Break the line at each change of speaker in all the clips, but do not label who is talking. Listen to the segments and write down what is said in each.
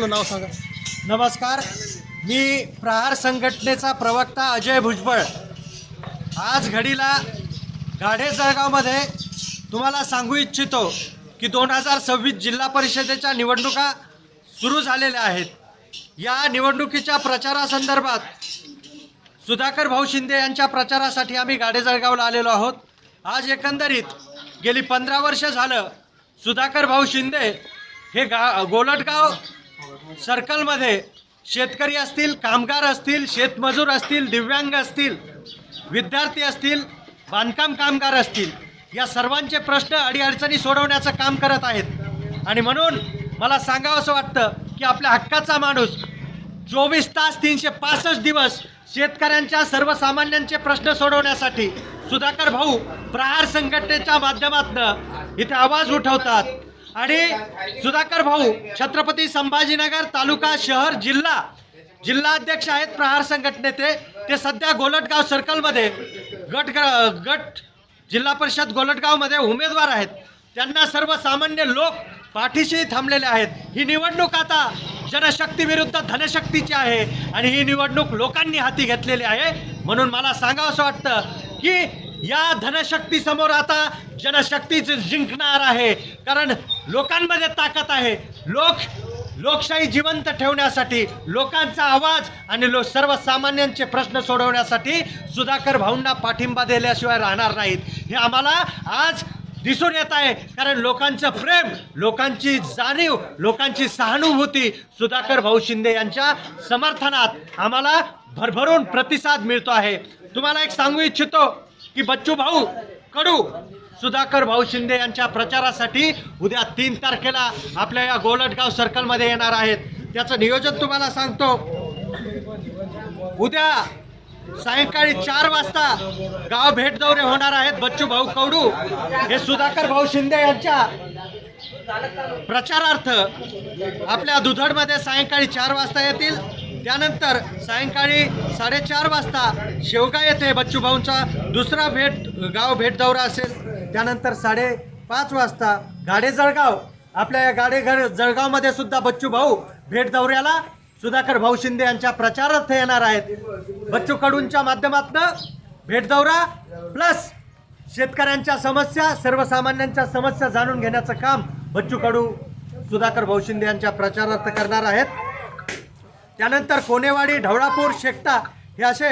आपलं नाव सांगा.
नमस्कार. मी प्रहार संघटनेचा प्रवक्ता अजय भुजबळ. आज घडीला गाढे जळगावमध्ये तुम्हाला सांगू इच्छितो की दोन हजार सव्वीस जिल्हा परिषदेच्या निवडणुका सुरू झालेल्या आहेत. या निवडणुकीच्या प्रचारासंदर्भात सुधाकर भाऊ शिंदे यांच्या प्रचारासाठी आम्ही गाडे जळगावला आलेलो आहोत. आज एकंदरीत गेली पंधरा वर्ष झालं सुधाकर भाऊ शिंदे हे गा गोलटगाव सर्कलमध्ये शेतकरी असतील कामगार असतील शेतमजूर असतील दिव्यांग असतील विद्यार्थी असतील बांधकाम कामगार असतील या सर्वांचे प्रश्न अडीअडचणी सोडवण्याचं काम करत आहेत. आणि म्हणून मला सांगावं असं वाटतं की आपल्या हक्काचा माणूस चोवीस तास तीनशे पासष्ट दिवस शेतकऱ्यांच्या सर्वसामान्यांचे प्रश्न सोडवण्यासाठी सुधाकर भाऊ प्रहार संघटनेच्या माध्यमातून इथे आवाज उठवतात. आणि सुधाकर भाऊ छत्रपती संभाजीनगर तालुका शहर जिल्हा. जिल्हा अध्यक्ष आहेत प्रहार संघटनेचे. ते सध्या गोलटगाव सर्कलमध्ये गट गट जिल्हा परिषद गोलटगावमध्ये उमेदवार आहेत. त्यांना सर्वसामान्य लोक पाठीशी थांबलेले आहेत. ही निवडणूक आता जनशक्ती विरुद्ध धनशक्तीची आहे आणि ही निवडणूक लोकांनी हाती घेतलेली आहे. म्हणून मला सांगावं असं वाटतं की या धनशक्ती समोर आता जनशक्तीच जिंकणार आहे. कारण लोकांमध्ये ताकद आहे. लोक लोकशाही जिवंत ठेवण्यासाठी लोकांचा आवाज आणि लो सर्वसामान्यांचे प्रश्न सोडवण्यासाठी सुधाकर भाऊंना पाठिंबा दिल्याशिवाय राहणार नाहीत. हे आम्हाला आज दिसून येत आहे. कारण लोकांचं प्रेम लोकांची जाणीव लोकांची सहानुभूती सुधाकर भाऊ शिंदे यांच्या समर्थनात आम्हाला भरभरून प्रतिसाद मिळतो आहे. तुम्हाला एक सांगू इच्छितो? की बच्चू भाऊ कडू सुधाकर भाऊ शिंदे यांच्या प्रचारासाठी उद्या तीन तारखेला आपल्या या गोलटगाव सर्कलमध्ये येणार आहेत. त्याचं नियोजन तुम्हाला सांगतो. उद्या सायंकाळी चार वाजता गाव भेट दौरे होणार आहेत बच्चू भाऊ कवडू हे सुधाकर भाऊ शिंदे यांच्या प्रचारार्थ. आपल्या दुधडमध्ये सायंकाळी चार वाजता येतील. त्यानंतर सायंकाळी साडेचार वाजता शेवगा येथे बच्चू भाऊंचा दुसरा भेट गाव भेट दौरा असेल. त्यानंतर साडेपाच वाजता गाडे जळगाव. आपल्या या गाडे घर जळगावमध्ये सुद्धा बच्चू भाऊ भेट दौऱ्याला सुधाकर भाऊ शिंदे यांच्या प्रचारार्थ येणार आहेत. बच्चू कडूंच्या माध्यमातून भेट दौरा प्लस शेतकऱ्यांच्या समस्या सर्वसामान्यांच्या समस्या जाणून घेण्याचं काम बच्चू कडू सुधाकर भाऊ शिंदे यांच्या प्रचारार्थ करणार आहेत. त्यानंतर कोनेवाडी ढवळापूर शेकटा हे असे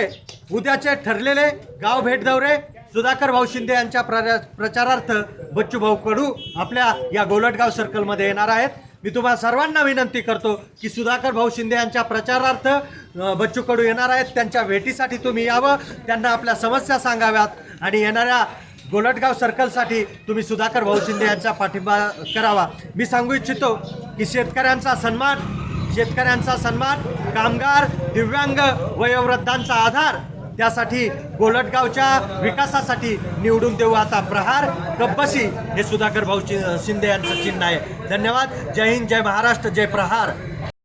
उद्याचे ठरलेले गाव भेट दौरे सुधाकर भाऊ शिंदे यांच्या प्र प्रचारार्थ बच्चू भाऊ कडू आपल्या या गोलटगाव सर्कलमध्ये येणार आहेत. मी तुम्हाला सर्वांना विनंती करतो की सुधाकर भाऊ शिंदे यांच्या प्रचारार्थ बच्चू कडू येणार आहेत. त्यांच्या भेटीसाठी तुम्ही यावं त्यांना आपल्या समस्या सांगाव्यात आणि येणाऱ्या गोलटगाव सर्कलसाठी तुम्ही सुधाकर भाऊ शिंदे यांचा पाठिंबा करावा. मी सांगू इच्छितो की शेतकऱ्यांचा सन्मान शेतकऱ्यांचा सन्मान कामगार दिव्यांग वयोवृद्धांचा आधार. त्यासाठी गोलटगावच्या विकासासाठी निवडून देऊ आता प्रहार. कब्बसी हे सुधाकर भाऊ शिंदे यांचं चिन्ह आहे. धन्यवाद. जय हिंद जय महाराष्ट्र जय प्रहार.